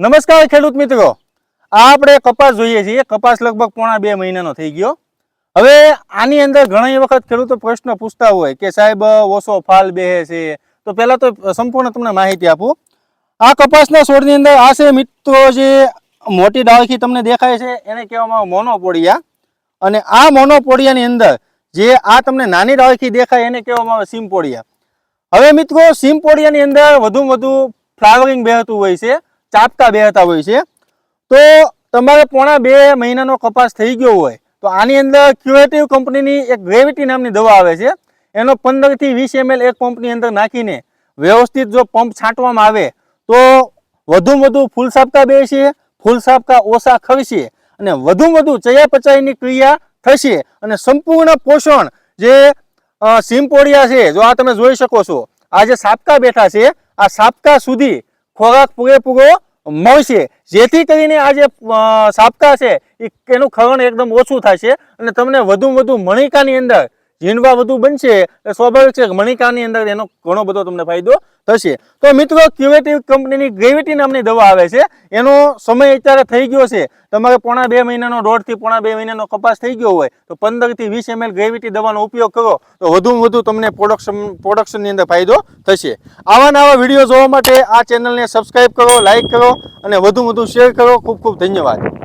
નમસ્કાર ખેડૂત મિત્રો. આ આપણે કપાસ જોઈએ છીએ. કપાસ લગભગ પોણા બે મહિનાનો થઈ ગયો. હવે આની અંદર ઘણી વખત ખેડૂતો પ્રશ્ન પૂછતા હોય કે સાહેબ, ઓછો ફાલ બેહે છે. તો પહેલાં તો સંપૂર્ણ તમને માહિતી આપું. આ કપાસના છોડની અંદર આ છે મિત્રો જે મોટી ડાળખી તમને દેખાય છે, એને કહેવામાં મોનોપોડિયા. અને આ મોનોપોડિયાની અંદર જે આ તમને નાની ડાળખી દેખાય, એને કહેવામાં આવે સિમ્પોડિયા. હવે મિત્રો, સિમ્પોડિયાની અંદર વધુમાં વધુ ફ્લાવરિંગ બેહતું હોય છે. ચાપતા બેહતા હોય છે. તો તમારે પોણા બે મહિનાનો કપાસ થઈ ગયો હોય, તો આની અંદર ક્યુએટિવ કંપનીની એક ગ્રેવિટી નામની દવા આવે છે. એનો પંદરથી વીસ એમએલ એક પંપની અંદર નાખીને વ્યવસ્થિત જો પંપ છાંટવામાં આવે, તો વધુમાં વધુ ફૂલ સાપકા બેસીએ ફૂલ સાપકા ઓછા ખરશે અને વધુમાં વધુ ચયાપચયની ક્રિયા થશે અને સંપૂર્ણ પોષણ જે સિમ્પોડિયા છે, જો આ તમે જોઈ શકો છો, આ જે સાપકા બેઠા છે, આ સાપકા સુધી ખોરાક પૂરેપૂરો મળશે. જેથી કરીને આ જે સાપકા છે એનું ખરણ એકદમ ઓછું થશે અને તમને વધુ વધુ મણિકાની અંદર ઝીંડવા વધુ બનશે એ સ્વાભાવિક છે મણિકાની અંદર એનો ઘણો બધો તમને ફાયદો થશે. તો મિત્રો, ક્યુએટિવ કંપનીની ગ્રેવિટી નામની દવા આવે છે. એનો સમય અત્યારે થઈ ગયો છે. તમારે પોણા બે મહિનાનો, દોઢથી પોણા બે મહિનાનો કપાસ થઈ ગયો હોય, તો પંદરથી વીસ એમએલ ગ્રેવિટી દવાનો ઉપયોગ કરો, તો વધુમાં વધુ તમને પ્રોડક્શન, પ્રોડક્શનની અંદર ફાયદો થશે. આવા નવા વીડિયો જોવા માટે આ ચેનલને સબસ્ક્રાઇબ કરો, લાઇક કરો, અને વધુ વધુ શેર કરો. ખૂબ ખૂબ ધન્યવાદ.